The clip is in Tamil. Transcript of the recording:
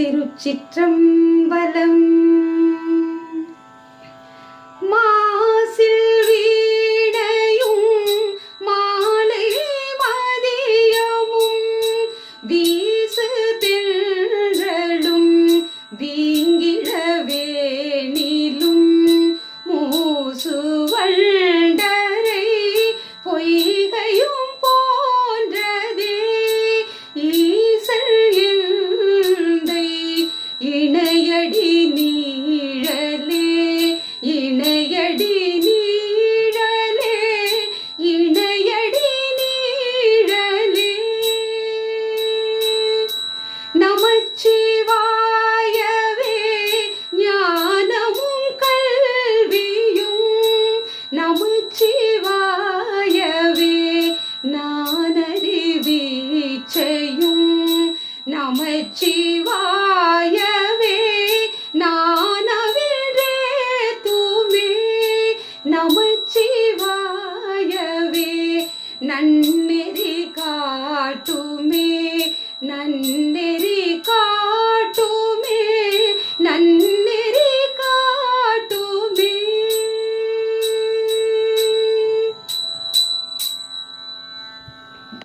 திருச்சிற்றம்பலம். நமச்சிவாயவே நானவின்றே தூமே நமச்சிவாயவே நன்னெறி காட்டுமே.